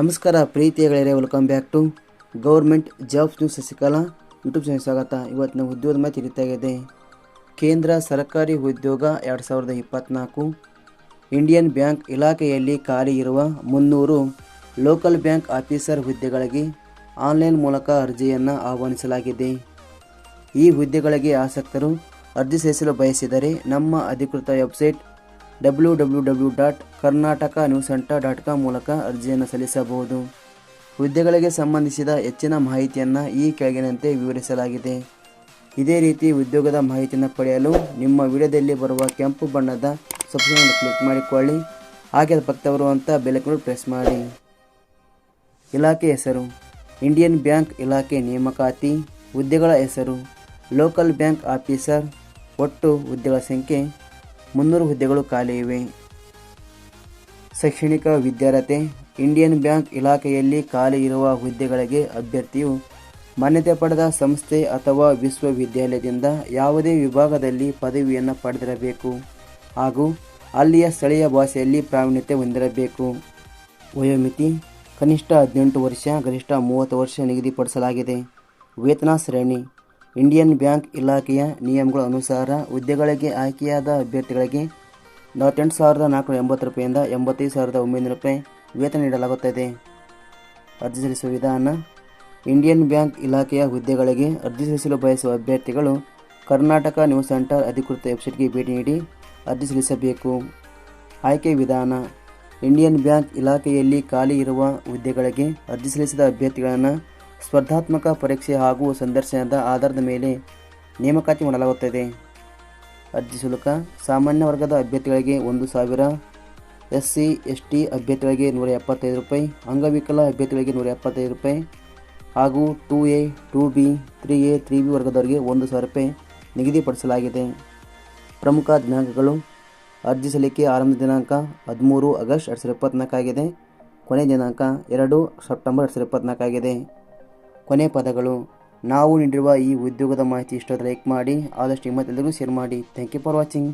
ನಮಸ್ಕಾರ ಪ್ರೀತಿಯ ಗೆಳೆಯರೇ welcome back to government jobs news Sasikala. YouTube channel ಸ್ವಾಗತ. ಇವತ್ತಿನ ಉದ್ಯೋಗದ ಮಾಹಿತಿ ರೀತಿಯಾಗಿದೆ ಕೇಂದ್ರ ಸರ್ಕಾರಿ ಉದ್ಯೋಗ ಎರಡು ಸಾವಿರದ ಇಪ್ಪತ್ತ್ನಾಲ್ಕು ಇಂಡಿಯನ್ ಬ್ಯಾಂಕ್ ಇಲಾಖೆಯಲ್ಲಿ ಖಾಲಿ ಇರುವ ಮುನ್ನೂರು ಲೋಕಲ್ ಬ್ಯಾಂಕ್ ಆಫೀಸರ್ ಹುದ್ದೆಗಳಿಗೆ ಆನ್ಲೈನ್ ಮೂಲಕ ಅರ್ಜಿಯನ್ನು ಆಹ್ವಾನಿಸಲಾಗಿದೆ. ಈ ಹುದ್ದೆಗಳಿಗೆ ಆಸಕ್ತರು ಅರ್ಜಿ ಸಲ್ಲಿಸಲು ಬಯಸಿದರೆ ನಮ್ಮ ಅಧಿಕೃತ website W W dot Karnataka news dot com ಮೂಲಕ ಅರ್ಜಿಯನ್ನು ಸಲ್ಲಿಸಬಹುದು. ಹುದ್ದೆಗಳಿಗೆ ಸಂಬಂಧಿಸಿದ ಹೆಚ್ಚಿನ ಮಾಹಿತಿಯನ್ನು ಈ ಕೆಳಗಿನಂತೆ ವಿವರಿಸಲಾಗಿದೆ. ಇದೇ ರೀತಿ ಉದ್ಯೋಗದ ಮಾಹಿತಿಯನ್ನು ಪಡೆಯಲು ನಿಮ್ಮ ವಿಡಿಯೋದಲ್ಲಿ ಬರುವ ಕೆಂಪು ಬಣ್ಣದ ಸಬ್ಸ್ಕ್ರೈಬ್ ಕ್ಲಿಕ್ ಮಾಡಿಕೊಳ್ಳಿ. ಹಾಗೆ ಪಕ್ಕ ಬರುವಂಥ ಬೆಲೆಕನ್ನು ಪ್ರೆಸ್ ಮಾಡಿ. ಇಲಾಖೆ ಹೆಸರು, ಇಂಡಿಯನ್ ಬ್ಯಾಂಕ್ ಇಲಾಖೆ ನೇಮಕಾತಿ, ಹುದ್ದೆಗಳ ಹೆಸರು, ಲೋಕಲ್ ಬ್ಯಾಂಕ್ ಆಫೀಸರ್, ಒಟ್ಟು ಹುದ್ದೆಗಳ ಸಂಖ್ಯೆ ಮುನ್ನೂರು ಹುದ್ದೆಗಳು ಖಾಲಿ ಇವೆ. ಶೈಕ್ಷಣಿಕ ವಿದ್ಯಾರ್ಹತೆ, ಇಂಡಿಯನ್ ಬ್ಯಾಂಕ್ ಇಲಾಖೆಯಲ್ಲಿ ಖಾಲಿ ಇರುವ ಹುದ್ದೆಗಳಿಗೆ ಅಭ್ಯರ್ಥಿಯು ಮಾನ್ಯತೆ ಪಡೆದ ಸಂಸ್ಥೆ ಅಥವಾ ವಿಶ್ವವಿದ್ಯಾಲಯದಿಂದ ಯಾವುದೇ ವಿಭಾಗದಲ್ಲಿ ಪದವಿಯನ್ನು ಪಡೆದಿರಬೇಕು ಹಾಗೂ ಅಲ್ಲಿಯ ಸ್ಥಳೀಯ ಭಾಷೆಯಲ್ಲಿ ಪ್ರಾವೀಣ್ಯತೆ ಹೊಂದಿರಬೇಕು. ವಯೋಮಿತಿ, ಕನಿಷ್ಠ ಹದಿನೆಂಟು ವರ್ಷ, ಗರಿಷ್ಠ ಮೂವತ್ತು ವರ್ಷ ನಿಗದಿಪಡಿಸಲಾಗಿದೆ. ವೇತನ ಶ್ರೇಣಿ ಇಂಡಿಯನ್ ಬ್ಯಾಂಕ್ ಇಲಾಖೆಯ ನಿಯಮಗಳ ಅನುಸಾರ ಹುದ್ದೆಗಳಿಗೆ ಆಯ್ಕೆಯಾದ ಅಭ್ಯರ್ಥಿಗಳಿಗೆ ನಲವತ್ತೆಂಟು ಸಾವಿರದ ನಾಲ್ಕುನೂರ ಎಂಬತ್ತು ರೂಪಾಯಿಂದ ಎಂಬತ್ತೈದು ಸಾವಿರದ ಒಂಬೈನೂರು ರೂಪಾಯಿ ವೇತನ ನೀಡಲಾಗುತ್ತದೆ. ಅರ್ಜಿ ಸಲ್ಲಿಸುವ ವಿಧಾನ ಇಂಡಿಯನ್ ಬ್ಯಾಂಕ್ ಇಲಾಖೆಯ ಹುದ್ದೆಗಳಿಗೆ ಅರ್ಜಿ ಸಲ್ಲಿಸಲು ಬಯಸುವ ಅಭ್ಯರ್ಥಿಗಳು ಕರ್ನಾಟಕ ನ್ಯೂಸ್ ಸೆಂಟರ್ ಅಧಿಕೃತ ವೆಬ್ಸೈಟ್ಗೆ ಭೇಟಿ ನೀಡಿ ಅರ್ಜಿ ಸಲ್ಲಿಸಬೇಕು. ಆಯ್ಕೆ ವಿಧಾನ ಇಂಡಿಯನ್ ಬ್ಯಾಂಕ್ ಇಲಾಖೆಯಲ್ಲಿ ಖಾಲಿ ಇರುವ ಹುದ್ದೆಗಳಿಗೆ ಅರ್ಜಿ ಸಲ್ಲಿಸಿದ ಅಭ್ಯರ್ಥಿಗಳನ್ನು ಸ್ಪರ್ಧಾತ್ಮಕ ಪರೀಕ್ಷೆ ಹಾಗೂ ಸಂದರ್ಶನದ ಆಧಾರದ ಮೇಲೆ ನೇಮಕಾತಿ ಮಾಡಲಾಗುತ್ತದೆ. ಅರ್ಜಿ ಶುಲ್ಕ, ಸಾಮಾನ್ಯ ವರ್ಗದ ಅಭ್ಯರ್ಥಿಗಳಿಗೆ ಒಂದು ಸಾವಿರ ಎಸ್ ಸಿ ಎಸ್ ಟಿ ಅಭ್ಯರ್ಥಿಗಳಿಗೆ ನೂರ ಎಪ್ಪತ್ತೈದು ರೂಪಾಯಿ, ಅಂಗವಿಕಲ ಅಭ್ಯರ್ಥಿಗಳಿಗೆ ನೂರ ಎಪ್ಪತ್ತೈದು ರೂಪಾಯಿ ಹಾಗೂ two A, two B, three A, three B ವರ್ಗದವರಿಗೆ ಒಂದು ಸಾವಿರ ರೂಪಾಯಿ ನಿಗದಿಪಡಿಸಲಾಗಿದೆ. ಪ್ರಮುಖ ದಿನಾಂಕಗಳು, ಅರ್ಜಿ ಸಲ್ಲಿಕೆ ಆರಂಭ ದಿನಾಂಕ ಹದಿಮೂರು ಆಗಸ್ಟ್ ಎರಡು ಸಾವಿರದ ಇಪ್ಪತ್ತ್ನಾಲ್ಕಾಗಿದೆ ಕೊನೆಯ ದಿನಾಂಕ ಎರಡು ಸೆಪ್ಟೆಂಬರ್ ಎರಡು ಸಾವಿರದ ಇಪ್ಪತ್ತ್ನಾಲ್ಕಾಗಿದೆ ಕೊನೆ ಪದಗಳು. ನಾವು ನೀಡಿರುವ ಈ ಉದ್ಯೋಗದ ಮಾಹಿತಿ ಇಷ್ಟೋದ್ರೆ ಲೈಕ್ ಮಾಡಿ, ಆದಷ್ಟು ಹಿಮ್ಮತ್ತೆಲ್ಲರಿಗೂ ಶೇರ್ ಮಾಡಿ. Thank you for watching